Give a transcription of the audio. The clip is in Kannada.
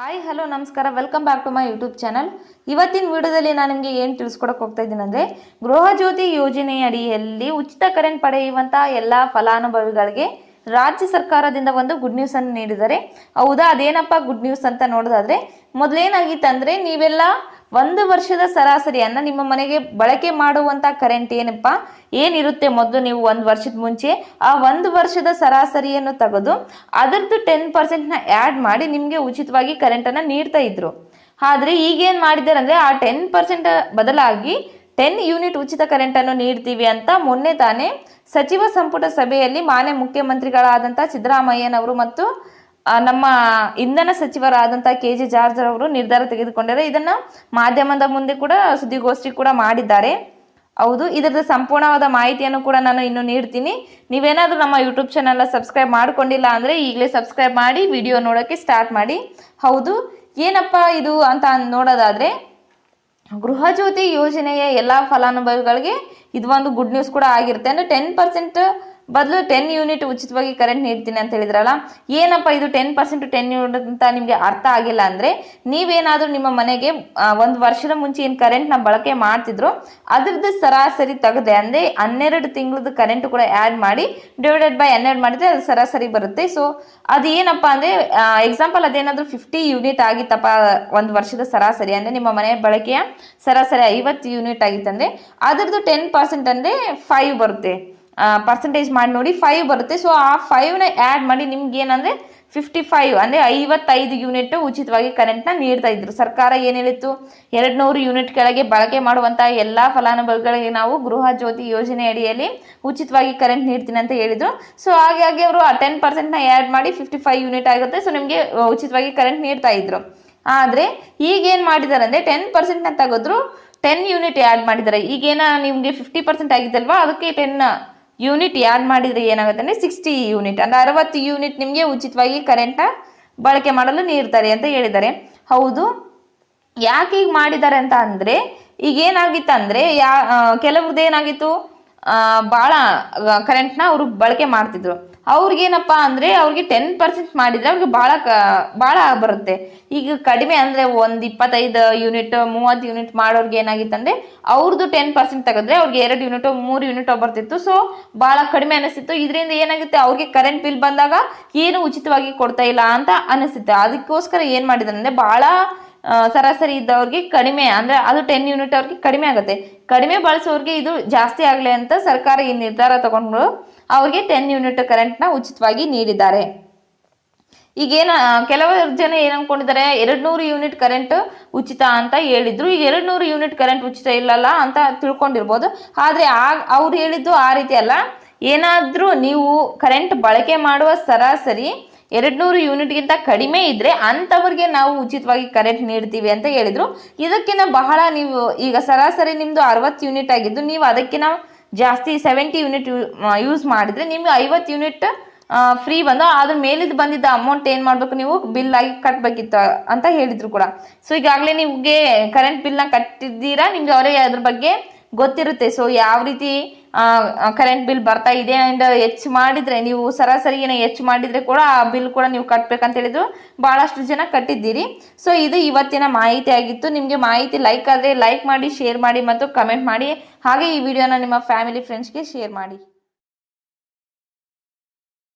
ಹಾಯ್ ಹಲೋ ನಮಸ್ಕಾರ. Welcome back to my YouTube channel ಇವತ್ತಿನ ವಿಡಿಯೋದಲ್ಲಿ ನಾನು ನಿಮಗೆ ಏನು ತಿಳಿಸ್ಕೊಡಕ್ಕೆ ಹೋಗ್ತಾ ಇದ್ದೀನಿ ಅಂದರೆ ಗೃಹ ಜ್ಯೋತಿ ಯೋಜನೆ ಅಡಿಯಲ್ಲಿ ಉಚಿತ ಕರೆಂಟ್ ಪಡೆಯುವಂಥ ಎಲ್ಲ ಫಲಾನುಭವಿಗಳಿಗೆ ರಾಜ್ಯ ಸರ್ಕಾರದಿಂದ ಒಂದು ಗುಡ್ ನ್ಯೂಸ್ ಅನ್ನು ನೀಡಿದ್ದಾರೆ. ಹೌದಾ, ಅದೇನಪ್ಪ ಗುಡ್ ನ್ಯೂಸ್ ಅಂತ ನೋಡೋದಾದ್ರೆ, ಮೊದಲೇನಾಗಿತ್ತಂದ್ರೆ ನೀವೆಲ್ಲ ಒಂದು ವರ್ಷದ ಸರಾಸರಿಯನ್ನ ನಿಮ್ಮ ಮನೆಗೆ ಬಳಕೆ ಮಾಡುವಂತ ಕರೆಂಟ್ ಏನಪ್ಪ? ಏನಿರುತ್ತೆ ಮೊದಲು ನೀವು ಒಂದು ವರ್ಷದ ಮುಂಚೆ? ಆ ಒಂದು ವರ್ಷದ ಸರಾಸರಿಯನ್ನು ತೆಗೆದು ಅದರದ್ದು ಟೆನ್ ಪರ್ಸೆಂಟ್ನ ಆ್ಯಡ್ ಮಾಡಿ ನಿಮಗೆ ಉಚಿತವಾಗಿ ಕರೆಂಟನ್ನು ನೀಡ್ತಾ ಇದ್ರು. ಆದರೆ ಈಗೇನು ಮಾಡಿದ್ದಾರೆ ಅಂದರೆ ಆ ಟೆನ್ ಪರ್ಸೆಂಟ್ ಬದಲಾಗಿ ಟೆನ್ ಯೂನಿಟ್ ಉಚಿತ ಕರೆಂಟನ್ನು ನೀಡ್ತೀವಿ ಅಂತ ಮೊನ್ನೆ ತಾನೇ ಸಚಿವ ಸಂಪುಟ ಸಭೆಯಲ್ಲಿ ಮಾನ್ಯ ಮುಖ್ಯಮಂತ್ರಿಗಳಾದಂಥ ಸಿದ್ದರಾಮಯ್ಯನವರು ಮತ್ತು ನಮ್ಮ ಇಂಧನ ಸಚಿವರಾದಂತಹ ಕೆ ಜೆ ಜಾರ್ಜ್ ಅವರು ನಿರ್ಧಾರ ತೆಗೆದುಕೊಂಡಿದ್ದಾರೆ. ಇದನ್ನ ಮಾಧ್ಯಮದ ಮುಂದೆ ಕೂಡ ಸುದ್ದಿಗೋಷ್ಠಿ ಕೂಡ ಮಾಡಿದ್ದಾರೆ. ಹೌದು ಇದರದ ಸಂಪೂರ್ಣವಾದ ಮಾಹಿತಿಯನ್ನು ಕೂಡ ನಾನು ಇನ್ನು ನೀಡ್ತೀನಿ. ನೀವೇನಾದರೂ ನಮ್ಮ ಯೂಟ್ಯೂಬ್ ಚಾನಲ್ನ ಸಬ್ಸ್ಕ್ರೈಬ್ ಮಾಡ್ಕೊಂಡಿಲ್ಲ ಅಂದರೆ ಈಗಲೇ ಸಬ್ಸ್ಕ್ರೈಬ್ ಮಾಡಿ ವಿಡಿಯೋ ನೋಡೋಕ್ಕೆ ಸ್ಟಾರ್ಟ್ ಮಾಡಿ. ಹೌದು, ಏನಪ್ಪ ಇದು ಅಂತ ನೋಡೋದಾದರೆ, ಗೃಹ ಜ್ಯೋತಿ ಯೋಜನೆಯ ಎಲ್ಲ ಫಲಾನುಭವಿಗಳಿಗೆ ಇದು ಒಂದು ಗುಡ್ ನ್ಯೂಸ್ ಕೂಡ ಆಗಿರುತ್ತೆ. ಅಂದರೆ ಟೆನ್ ಪರ್ಸೆಂಟ್ ಬದಲು ಟೆನ್ ಯೂನಿಟ್ ಉಚಿತವಾಗಿ ಕರೆಂಟ್ ನೀಡ್ತೀನಿ ಅಂತ ಹೇಳಿದ್ರಲ್ಲ, ಏನಪ್ಪ ಇದು ಟೆನ್ ಪರ್ಸೆಂಟ್ ಟೆನ್ ಯೂನಿಟ್ ಅಂತ ನಿಮಗೆ ಅರ್ಥ ಆಗಿಲ್ಲ ಅಂದರೆ ನೀವೇನಾದರೂ ನಿಮ್ಮ ಮನೆಗೆ ಒಂದು ವರ್ಷದ ಮುಂಚೆ ಏನು ಕರೆಂಟ್ನ ಬಳಕೆ ಮಾಡ್ತಿದ್ರು, ಅದ್ರದ್ದು ಸರಾಸರಿ ತೆಗೆದೆ, ಅಂದರೆ ಹನ್ನೆರಡು ತಿಂಗಳದ್ದು ಕರೆಂಟ್ ಕೂಡ ಆ್ಯಡ್ ಮಾಡಿ ಡಿವೈಡೆಡ್ ಬೈ ಹನ್ನೆರಡು ಮಾಡಿದ್ರೆ ಅದು ಸರಾಸರಿ ಬರುತ್ತೆ. ಸೊ ಅದು ಏನಪ್ಪ ಅಂದರೆ ಎಕ್ಸಾಂಪಲ್ ಅದೇನಾದರೂ ಫಿಫ್ಟಿ ಯೂನಿಟ್ ಆಗಿತ್ತಪ್ಪ, ಒಂದು ವರ್ಷದ ಸರಾಸರಿ, ಅಂದರೆ ನಿಮ್ಮ ಮನೆ ಬಳಕೆಯ ಸರಾಸರಿ ಐವತ್ತು ಯೂನಿಟ್ ಆಗಿತ್ತಂದರೆ, ಅದರದ್ದು ಟೆನ್ ಪರ್ಸೆಂಟ್ ಅಂದರೆ ಫೈವ್ ಬರುತ್ತೆ. ಪರ್ಸೆಂಟೇಜ್ ಮಾಡಿ ನೋಡಿ ಫೈವ್ ಬರುತ್ತೆ. ಸೊ ಆ ಫೈವ್ನ ಆ್ಯಡ್ ಮಾಡಿ ನಿಮ್ಗೆ ಏನಂದರೆ ಫಿಫ್ಟಿ ಫೈವ್ ಅಂದರೆ ಐವತ್ತೈದು ಯೂನಿಟ್ ಉಚಿತವಾಗಿ ಕರೆಂಟ್ನ ನೀಡ್ತಾ ಇದ್ರು. ಸರ್ಕಾರ ಏನು ಹೇಳಿತ್ತು? ಎರಡು ನೂರು ಯೂನಿಟ್ ಕೆಳಗೆ ಬಳಕೆ ಮಾಡುವಂಥ ಎಲ್ಲ ಫಲಾನುಭವಿಗಳಿಗೆ ನಾವು ಗೃಹ ಜ್ಯೋತಿ ಯೋಜನೆ ಅಡಿಯಲ್ಲಿ ಉಚಿತವಾಗಿ ಕರೆಂಟ್ ನೀಡ್ತೀನಿ ಅಂತ ಹೇಳಿದರು. ಸೊ ಹಾಗಾಗಿ ಅವರು ಆ ಟೆನ್ ಪರ್ಸೆಂಟ್ನ ಆ್ಯಡ್ ಮಾಡಿ ಫಿಫ್ಟಿ ಫೈವ್ ಯೂನಿಟ್ ಆಗುತ್ತೆ. ಸೊ ನಿಮಗೆ ಉಚಿತವಾಗಿ ಕರೆಂಟ್ ನೀಡ್ತಾ ಇದ್ರು. ಆದರೆ ಈಗೇನು ಮಾಡಿದ್ದಾರೆ ಅಂದರೆ ಟೆನ್ ಪರ್ಸೆಂಟ್ನ ತೆಗೆದ್ರು ಟೆನ್ ಯೂನಿಟ್ ಆ್ಯಡ್ ಮಾಡಿದ್ದಾರೆ ಈಗೇನ ನಿಮಗೆ ಫಿಫ್ಟಿ ಪರ್ಸೆಂಟ್ ಆಗಿದ್ದಲ್ವಾ? ಅದಕ್ಕೆ ಟೆನ್ ಯೂನಿಟ್ ಆ್ಯಡ್ ಮಾಡಿದರೆ ಏನಾಗುತ್ತೆ ಅಂದರೆ ಸಿಕ್ಸ್ಟಿ ಯೂನಿಟ್, ಅಂದರೆ ಅರವತ್ತು ಯೂನಿಟ್ ನಿಮಗೆ ಉಚಿತವಾಗಿ ಕರೆಂಟ ಬಳಕೆ ಮಾಡಲು ನೀಡ್ತಾರೆ ಅಂತ ಹೇಳಿದ್ದಾರೆ. ಹೌದು. ಯಾಕೆ ಈಗ ಮಾಡಿದ್ದಾರೆ ಅಂತ ಅಂದರೆ, ಈಗ ಏನಾಗಿತ್ತು ಅಂದರೆ, ಯಾ ಕೆಲವ್ರದ್ದು ಏನಾಗಿತ್ತು? ಭಾಳ ಕರೆಂಟ್ನ ಅವರು ಬಳಕೆ ಮಾಡ್ತಿದ್ರು. ಅವ್ರಿಗೇನಪ್ಪ ಅಂದರೆ ಅವ್ರಿಗೆ ಟೆನ್ ಪರ್ಸೆಂಟ್ ಮಾಡಿದರೆ ಅವ್ರಿಗೆ ಭಾಳ ಕ ಭಾಳ ಬರುತ್ತೆ. ಈಗ ಕಡಿಮೆ ಅಂದರೆ ಒಂದು ಇಪ್ಪತ್ತೈದು ಯೂನಿಟ್ ಮೂವತ್ತು ಯೂನಿಟ್ ಮಾಡೋರ್ಗೆ ಏನಾಗಿತ್ತು ಅಂದರೆ ಅವ್ರದ್ದು ಟೆನ್ ಪರ್ಸೆಂಟ್ ತೆಗೆದ್ರೆ ಅವ್ರಿಗೆ ಎರಡು ಯೂನಿಟ್ ಮೂರು ಯೂನಿಟ್ ಬರ್ತಿತ್ತು. ಸೊ ಭಾಳ ಕಡಿಮೆ ಅನಿಸ್ತಿತ್ತು. ಇದರಿಂದ ಏನಾಗುತ್ತೆ? ಅವ್ರಿಗೆ ಕರೆಂಟ್ ಬಿಲ್ ಬಂದಾಗ ಏನು ಉಚಿತವಾಗಿ ಕೊಡ್ತಾ ಇಲ್ಲ ಅಂತ ಅನಿಸುತ್ತೆ ಅದಕ್ಕೋಸ್ಕರ ಏನು ಮಾಡಿದ್ದಾರೆ ಅಂದರೆ ಭಾಳ ಸರಾಸರಿ ಇದ್ದವ್ರಿಗೆ ಕಡಿಮೆ, ಅಂದ್ರೆ ಅದು ಟೆನ್ ಯೂನಿಟ್ ಅವ್ರಿಗೆ ಕಡಿಮೆ ಆಗುತ್ತೆ. ಕಡಿಮೆ ಬಳಸೋರಿಗೆ ಇದು ಜಾಸ್ತಿ ಆಗಲಿ ಅಂತ ಸರ್ಕಾರ ಈ ನಿರ್ಧಾರ ತಗೊಂಡು ಅವ್ರಿಗೆ ಟೆನ್ ಯೂನಿಟ್ ಕರೆಂಟ್ನ ಉಚಿತವಾಗಿ ನೀಡಿದ್ದಾರೆ. ಈಗೇನು ಕೆಲವರು ಜನ ಏನ್ ಅನ್ಕೊಂಡಿದ್ದಾರೆ ಎರಡ್ ನೂರು ಯೂನಿಟ್ ಕರೆಂಟ್ ಉಚಿತ ಅಂತ ಹೇಳಿದ್ರು. ಈಗ ಎರಡ್ ನೂರು ಯೂನಿಟ್ ಕರೆಂಟ್ ಉಚಿತ ಇಲ್ಲಲ್ಲ ಅಂತ ತಿಳ್ಕೊಂಡಿರ್ಬೋದು. ಆದರೆ ಆ, ಅವ್ರು ಹೇಳಿದ್ದು ಆ ರೀತಿ ಅಲ್ಲ. ಏನಾದ್ರೂ ನೀವು ಕರೆಂಟ್ ಬಳಕೆ ಮಾಡುವ ಸರಾಸರಿ ಎರಡ್ ನೂರು ಯೂನಿಟ್ಗಿಂತ ಕಡಿಮೆ ಇದ್ರೆ ಅಂಥವ್ರಿಗೆ ನಾವು ಉಚಿತವಾಗಿ ಕರೆಂಟ್ ನೀಡ್ತೀವಿ ಅಂತ ಹೇಳಿದ್ರು. ಇದಕ್ಕಿಂತ ಬಹಳ ನೀವು, ಈಗ ಸರಾಸರಿ ನಿಮ್ದು ಅರವತ್ತು ಯೂನಿಟ್ ಆಗಿದ್ದು, ನೀವು ಅದಕ್ಕಿಂತ ಜಾಸ್ತಿ ಸೆವೆಂಟಿ ಯೂನಿಟ್ ಯೂಸ್ ಮಾಡಿದ್ರೆ ನಿಮ್ಗೆ ಐವತ್ತು ಯೂನಿಟ್ ಫ್ರೀ ಬಂದು ಅದ್ರ ಮೇಲಿದ್ದು ಬಂದಿದ್ದ ಅಮೌಂಟ್ ಏನು ಮಾಡಬೇಕು ನೀವು? ಬಿಲ್ ಆಗಿ ಕಟ್ಟಬೇಕಿತ್ತು ಅಂತ ಹೇಳಿದ್ರು ಕೂಡ. ಸೊ ಈಗಾಗಲೇ ನಿಮಗೆ ಕರೆಂಟ್ ಬಿಲ್ನ ಕಟ್ಟಿದ್ದೀರಾ? ನಿಮ್ಗೆ ಅವರೇ ಅದ್ರ ಬಗ್ಗೆ ಗೊತ್ತಿರುತ್ತೆ. ಸೊ ಯಾವ ರೀತಿ ಕರೆಂಟ್ ಬಿಲ್ ಬರ್ತಾ ಇದೆ ಆ್ಯಂಡ್ ಹೆಚ್ಚು ಮಾಡಿದರೆ, ನೀವು ಸರಾಸರಿ ಏನೋ ಹೆಚ್ಚು ಮಾಡಿದರೆ ಕೂಡ ಆ ಬಿಲ್ ಕೂಡ ನೀವು ಕಟ್ಬೇಕಂತ ಹೇಳಿದ್ರು. ಭಾಳಷ್ಟು ಜನ ಕಟ್ಟಿದ್ದೀರಿ. ಸೊ ಇದು ಇವತ್ತಿನ ಮಾಹಿತಿ ಆಗಿತ್ತು. ನಿಮಗೆ ಮಾಹಿತಿ ಲೈಕ್ ಆದರೆ ಲೈಕ್ ಮಾಡಿ ಶೇರ್ ಮಾಡಿ ಮತ್ತು ಕಮೆಂಟ್ ಮಾಡಿ. ಹಾಗೆ ಈ ವಿಡಿಯೋನ ನಿಮ್ಮ ಫ್ಯಾಮಿಲಿ ಫ್ರೆಂಡ್ಸ್ಗೆ ಶೇರ್ ಮಾಡಿ.